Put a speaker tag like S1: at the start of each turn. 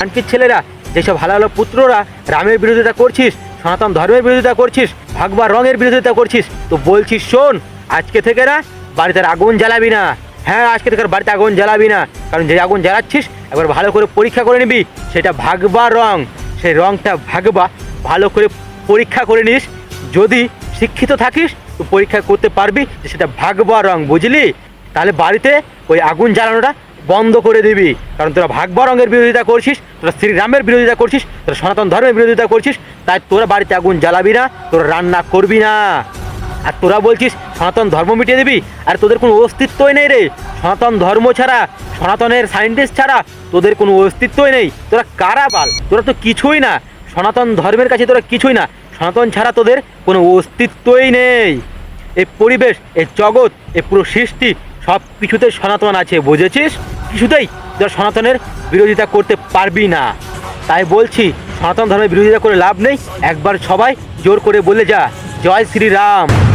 S1: বাঞ্চিত ছেলেরা, যেসব ভালো পুত্ররা রামের বিরোধিতা করছিস, সনাতন ধর্মের বিরোধিতা করছিস, ভাগবা রঙের বিরোধিতা করছিস, তো বলছিস শোন, আজকে থেকে না বাড়িতে আগুন জ্বালাবি না। হ্যাঁ আজকে থেকে বাড়িতে আগুন জ্বালাবি না, কারণ যে আগুন জ্বালাচ্ছিস, একবার ভালো করে পরীক্ষা করে নিবি, সেটা ভাগবা রং, সেই রংটা ভাগবা, ভালো করে পরীক্ষা করে নিস। যদি শিক্ষিত থাকিস, তো পরীক্ষা করতে পারবি সেটা ভাগবা রং, বুঝলি? তাহলে বাড়িতে ওই আগুন জ্বালানোটা বন্ধ করে দিবি। কারণ তোরা ভাগবা রঙের বিরোধিতা করছিস, তোরা শ্রীরামের বিরোধিতা করছিস, তোরা সনাতন ধর্মের বিরোধিতা করছিস, তাই তোরা বাড়িতে আগুন জ্বালাবি না, তোরা রান্না করবি না। আর তোরা বলছিস সনাতন ধর্ম মিটিয়ে দিবি, আর তোদের কোনো অস্তিত্বই নেই রে। সনাতন ধর্ম ছাড়া, সনাতনের সায়েন্টিস্ট ছাড়া তোদের কোনো অস্তিত্বই নেই। তোরা কারা বাল? তোরা তো কিছুই না। সনাতন ধর্মের কাছে তোরা কিছুই না। সনাতন ছাড়া তোদের কোনো অস্তিত্বই নেই। এই পরিবেশ এই জগৎ এই পুরো সৃষ্টি সব কিছুতে সনাতন আছে, বুঝেছিস? কিছুতেই তোরা সনাতনের বিরোধিতা করতে পারবি না। তাই বলছি, সনাতন ধর্মের বিরোধিতা করে লাভ নেই। একবার সবাই জোর করে বলে যা। জয় শ্রীরাম।